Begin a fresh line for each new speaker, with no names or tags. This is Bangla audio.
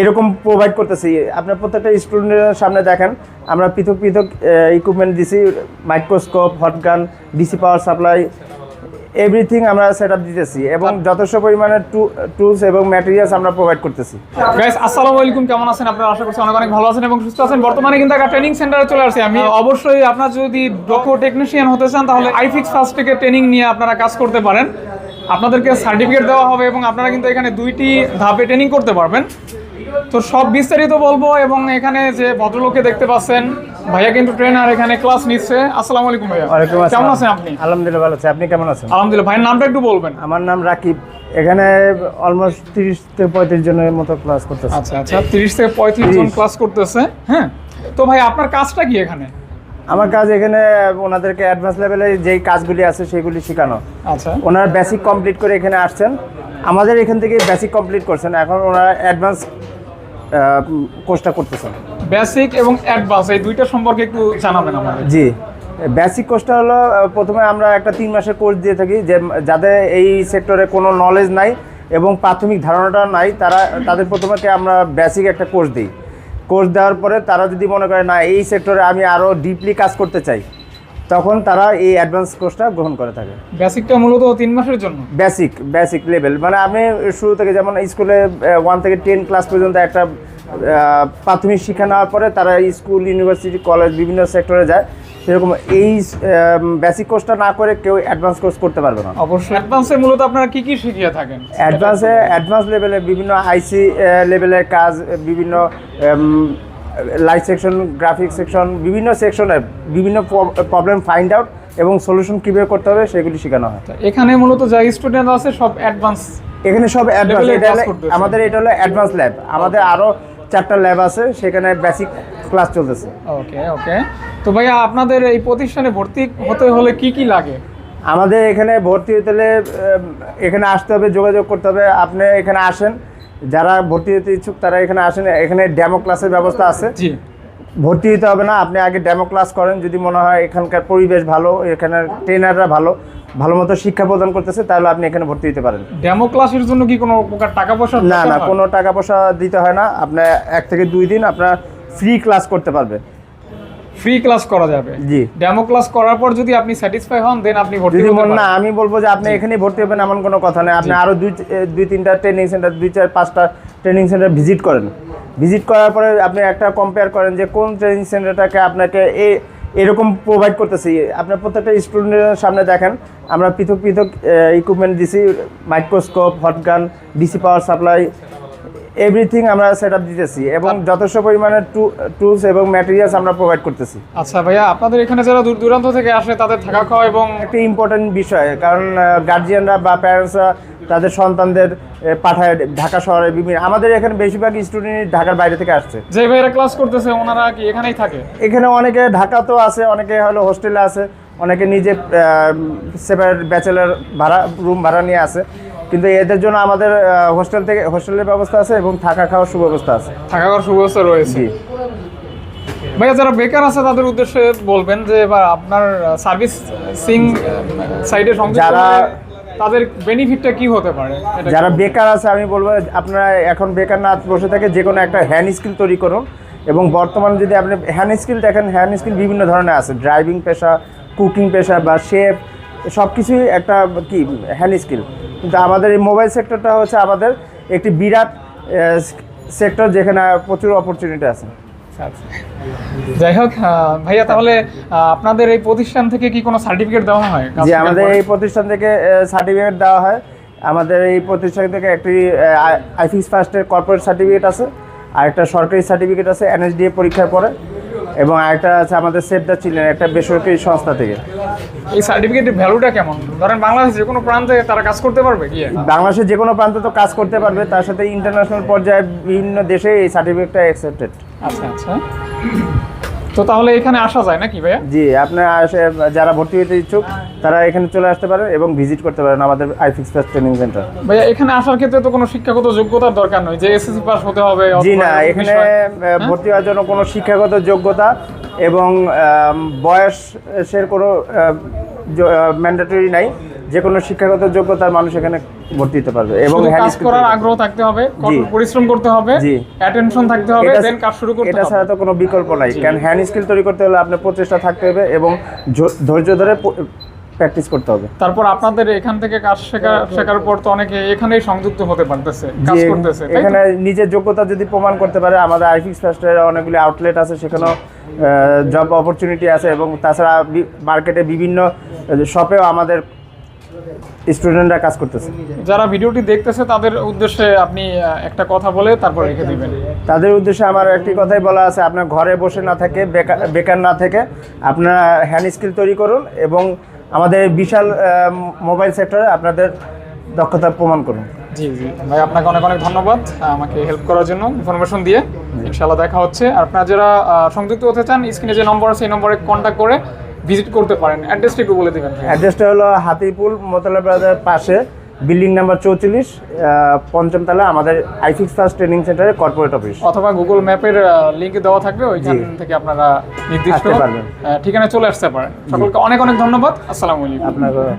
এরকম প্রোভাইড করতেছি। আপনার প্রত্যেকটা স্টুডেন্টের সামনে দেখেন আমরা পৃথক পৃথক ইকুইপমেন্ট দিছি microscope hot gun DC power supply everything আমরা সেট আপ দিতেছি এবং যথেষ্ট পরিমাণে টুলস এবং ম্যাটেরিয়ালস আমরা প্রোভাইড করতেছি।
গাইস আসসালামু আলাইকুম কেমন আছেন? আপনারা আশা করছি অনেক অনেক ভালো আছেন এবং সুস্থ আছেন। বর্তমানে কিন্তু একটা ট্রেনিং সেন্টারে চলে আসছি আমি। অবশ্যই আপনার যদি দক্ষ টেকনিশিয়ান হতে চান তাহলে আইফিক্স ফার্স্ট থেকে ট্রেনিং নিয়ে আপনারা কাজ করতে পারেন। আপনাদেরকে সার্টিফিকেট দেওয়া হবে এবং আপনারা কিন্তু এখানে দুইটি ধাপে ট্রেনিং করতে পারবেন। তো সব বিস্তারিত বলব এবং এখানে যে ভদ্রলোককে দেখতে পাচ্ছেন ভাইয়া কিন্তু ট্রেনার এখানে ক্লাস নিচ্ছে। আসসালামু আলাইকুম ভাইয়া।
ওয়ালাইকুম
কেমন আছেন আপনি?
আলহামদুলিল্লাহ ভালো আছি। আপনি কেমন আছেন?
আলহামদুলিল্লাহ। ভাইয়ের নামটা একটু বলবেন।
আমার নাম রাকিব। এখানে অলমোস্ট তিরিশ থেকে পঁয়ত্রিশ জনের মতো ক্লাস করতেছে।
আচ্ছা আচ্ছা। তিরিশ থেকে পঁয়ত্রিশ জন ক্লাস করতেছে। হ্যাঁ। তো ভাই আপনার কাজটা কি এখানে?
আমার কাজ এখানে ওনাদেরকে অ্যাডভান্স লেভেলে যেই কাজগুলি আছে সেগুলি শেখানো।
আচ্ছা।
ওনারা বেসিক কমপ্লিট করে এখানে আসছেন। আমাদের এখান থেকে বেসিক কমপ্লিট করছেন। এখন ওনারা অ্যাডভান্স কোর্সটা করতেছেন।
বেসিক এবং অ্যাডভান্স এই দুইটা সম্পর্কে একটু জানাবেন আমাদের।
জি। বেসিক কোর্সটা হলো প্রথমে আমরা একটা তিন মাসের কোর্স দিয়ে থাকি যে যাদের এই সেক্টরে কোনো নলেজ নাই এবং প্রাথমিক ধারণাটা নাই তারা তাদের প্রথমে আমরা বেসিক একটা কোর্স দিই। কোর্স দেওয়ার পরে তারা যদি মনে করে না এই সেক্টরে আমি আরও ডিপলি কাজ করতে চাই তখন তারা এই অ্যাডভান্স কোর্সটা গ্রহণ করে থাকে।
বেসিকটা মূলত তিন মাসের জন্য?
বেসিক বেসিক লেভেল মানে আমি শুরু থেকে যেমন স্কুলে ওয়ান থেকে টেন ক্লাস পর্যন্ত একটা প্রাথমিক শিক্ষা নেওয়ার পরে তারা স্কুল ইউনিভার্সিটি কলেজ বিভিন্ন সেক্টরে যায়। সেরকম এই বেসিক কোর্সটা না করে কেউ অ্যাডভান্স কোর্স করতে পারবে না।
অবশ্যই। অ্যাডভান্সে মূলত আপনারা কি কি শিখিয়ে থাকেন?
অ্যাডভান্সে অ্যাডভান্স লেভেলে বিভিন্ন আইসি লেভেলের কাজ বিভিন্ন লাইট সেকশন গ্রাফিক সেকশন বিভিন্ন সেকশনের বিভিন্ন প্রবলেম ফাইন্ড আউট এবং সলিউশন কীভাবে করতে হবে সেগুলি শেখানো হয়।
এখানে মূলত যা স্টুডেন্ট আছে সব অ্যাডভান্স
এখানে সব অ্যাডভান্স এটা। আমাদের এটা হলো অ্যাডভান্স ল্যাব আমাদের আরও চারটা ল্যাব আছে সেখানে বেসিক ক্লাস চলতেছে।
ওকে ওকে তো ভাইয়া আপনাদের এই প্রতিষ্ঠানে ভর্তি হতে হলে কি কি লাগে?
আমাদের এখানে ভর্তি হতে হলে এখানে আসতে হবে যোগাযোগ করতে হবে। আপনি এখানে আসেন যারা ভর্তি হতে ইচ্ছুক তারা এখানে আসেন। এখানে ডেমো ক্লাসের ব্যবস্থা আছে।
জি।
ভর্তি হতে হবে না আপনি আগে ডেমো ক্লাস করেন। যদি মনে হয় এখানকার পরিবেশ ভালো এখানে ট্রেনাররা ভালো ভালো মতো শিক্ষা প্রদান করতেছে তাহলে আপনি এখানে ভর্তি হতে পারেন।
ডেমো ক্লাসের জন্য কি কোনো প্রকার টাকা পয়সা
না না কোনো টাকা পয়সা দিতে হয় না। আপনার এক থেকে দুই দিন আপনার ফ্রি ক্লাস করতে পারবে।
ফ্রি ক্লাস করা যাবে।
জি।
ডেমো ক্লাস করার পর যদি আপনি স্যাটিসফাই হন দেন আপনি ভর্তি হতে পারেন
না আমি বলব যে আপনি এখানেই ভর্তি হবেন এমন কোনো কথা নেই। আপনি আরও দুই দুই তিনটা ট্রেনিং সেন্টার দুই চার পাঁচটা ট্রেনিং সেন্টার ভিজিট করেন। ভিজিট করার পরে আপনি একটা কম্পেয়ার করেন যে কোন ট্রেনিং সেন্টারটাকে আপনাকে এ এরকম প্রোভাইড করতেছি। আপনার প্রত্যেকটা স্টুডেন্টের সামনে দেখেন আমরা পৃথক পৃথক ইকুইপমেন্ট দিছি microscope hot gun DC power supply everything আমরা সেট আপ দিতেছি এবং যথেষ্ট পরিমাণে টুলস এবং ম্যাটেরিয়ালস আমরা প্রোভাইড করতেছি।
আচ্ছা ভাইয়া আপনাদের এখানে যারা দূর দূরান্ত থেকে আসে তাদের থাকা খাওয়া এবং
একটা ইম্পর্টেন্ট বিষয় কারণ গার্জিয়ানরা বা প্যারেন্টসরা তাদের সন্তানদের পাঠায় ঢাকা শহরে বিভিন্ন আমাদের এখানে বেশিরভাগ স্টুডেন্ট ঢাকার বাইরে থেকে আসছে।
যে ভাইয়েরা ক্লাস করতেছে ওনারা কি এখানেই থাকে?
এখানে অনেকে ঢাকাতেও আছে অনেকে হলো হোস্টেলে আছে অনেকে নিজে সেপারেট ব্যাচেলার ভাড়া রুম ভাড়া নিয়ে আছে। কিন্তু এদের জন্য আমাদের হোস্টেল থেকে হোস্টেলের ব্যবস্থা আছে এবং থাকা খাওয়ার সুব্যবস্থা আছে।
থাকা খাওয়ার সুব্যবস্থা রয়েছে। ভাইয়া যারা বেকার আছে তাদের উদ্দেশ্যে বলবেন যে এবার আপনার সার্ভিস সিং সাইডে
যারা-
তাদের বেনিফিটটা কি হতে পারে?
যারা বেকার আছে আমি বলব আপনারা এখন বেকার না বসে থাকে যে কোনো একটা হ্যান্ড স্কিল তৈরি করুন এবং বর্তমানে যদি আপনি হ্যান্ড স্কিল দেখেন হ্যান্ড স্কিল বিভিন্ন ধরনের আছে। ড্রাইভিং পেশা কুকিং পেশা বা শেফ সব কিছুই একটা কি হ্যান্ড স্কিল কিন্তু আমাদের এই মোবাইল সেক্টরটা হচ্ছে আমাদের একটি বিরাট সেক্টর যেখানে প্রচুর অপরচুনিটি আছে।
আচ্ছা। যাই হোক ভাইয়া তাহলে আপনাদের এই প্রতিষ্ঠান থেকে কি কোনো সার্টিফিকেট দেওয়া হয়?
যে আমাদের এই প্রতিষ্ঠান থেকে সার্টিফিকেট দেওয়া হয়। আমাদের এই প্রতিষ্ঠান থেকে একটি আইফিক্স ফার্স্টের কর্পোরেট সার্টিফিকেট আছে আর একটা সরকারি সার্টিফিকেট আছে এনএসডিএ পরীক্ষার পরে এবং আরেকটা আছে আমাদের সেভ দ্য চিলড্রেন একটা বেসরকারি সংস্থা থেকে।
এই সার্টিফিকেটের ভ্যালুটা কেমন? ধরেন বাংলাদেশে যে কোনো প্রান্তে তারা কাজ করতে পারবে গিয়ে
বাংলাদেশের যে কোনো প্রান্তে তো কাজ করতে পারবে তার সাথে ইন্টারন্যাশনাল পর্যায়ে বিভিন্ন দেশে এই সার্টিফিকেটটা অ্যাকসেপ্টেড
আচ্ছা আচ্ছা। তো তাহলে এখানে আসা যায় নাকি ভাইয়া?
জি আপনার আসে যারা ভর্তি হতে ইচ্ছুক তারা এখানে চলে আসতে পারেন এবং ভিজিট করতে পারেন আমাদের আইফিক্স ফার্স্ট ট্রেনিং সেন্টার
ভাইয়া এখানে আসার ক্ষেত্রে তো কোনো শিক্ষাগত যোগ্যতার দরকার নয় যে এসএসসি পাস হতে হবে
জি না এখানে ভর্তি হওয়ার জন্য কোনো শিক্ষাগত যোগ্যতা এবং বয়সের কোনো ম্যান্ডেটরি নাই। যে কোনো শিক্ষাগত যোগ্যতার মানুষ এখানে ভর্তি হতে পারবে। এবং
কাজ করার আগ্রহ থাকতে হবে কঠোর পরিশ্রম করতে হবে
জি।
অ্যাটেনশন থাকতে হবে দেন কাজ শুরু করতে
এটা ছাড়া তো কোনো বিকল্প নাই। কারণ হ্যান্ড স্কিল তৈরি করতে হলে আপনার প্রচেষ্টা থাকতে হবে এবং ধৈর্য ধরে প্র্যাকটিস করতে হবে।
তারপর আপনাদের এখান থেকে কাজ শেখা শেখার পর তো অনেকে এখানেই সংযুক্ত হতে পারতেছে কাজ করতেছে
এখানে নিজের যোগ্যতা যদি প্রমাণ করতে পারে আমাদের আইফিক্স ফার্স্টের অনেকগুলি আউটলেট আছে সেখানেও জব অপরচুনিটি আছে এবং তাছাড়া মার্কেটে বিভিন্ন শপেও আমাদের স্টুডেন্টরা কাজ করতেছে।
যারা ভিডিওটি দেখতেছে তাদের উদ্দেশ্যে আপনি একটা কথা বলে তারপর রেখে দিবেন।
তাদের উদ্দেশ্যে আমার একটি কথাই বলা আছে আপনার ঘরে বসে না থেকে বেকার বেকার না থেকে আপনারা হ্যান্ড স্কিল তৈরি করুন এবং আমাদের বিশাল মোবাইল সেক্টরে আপনাদের দক্ষতা প্রমাণ করুন।
জি জি। ভাই আপনাকে অনেক অনেক ধন্যবাদ আমাকে হেল্প করার জন্য ইনফরমেশন দিয়ে। ইনশাআল্লাহ দেখা হচ্ছে। আর আপনারা যারা সংযুক্ত হতে চান স্ক্রিনে যে নম্বর আছে সেই নম্বরে কন্ট্যাক্ট করে ভিজিট করতে পারেন। অ্যাড্রেসটা একটু বলে দিবেন
অ্যাড্রেসটা হলো হাতিপুল মোতলা পাশে বিল্ডিং নাম্বার চৌচল্লিশ পঞ্চম তলা আমাদের আইফিক্স ফার্স্ট ট্রেনিং সেন্টারে কর্পোরেট অফিস
অথবা গুগল ম্যাপের লিঙ্ক দেওয়া থাকবে ওইখান থেকে আপনারা নির্দিষ্ট
ঠিকানা পারবেন।
আহ, ঠিকানায় চলে আসতে পারেন। সকলকে অনেক অনেক ধন্যবাদ। আসসালামু আলাইকুম।
আপনার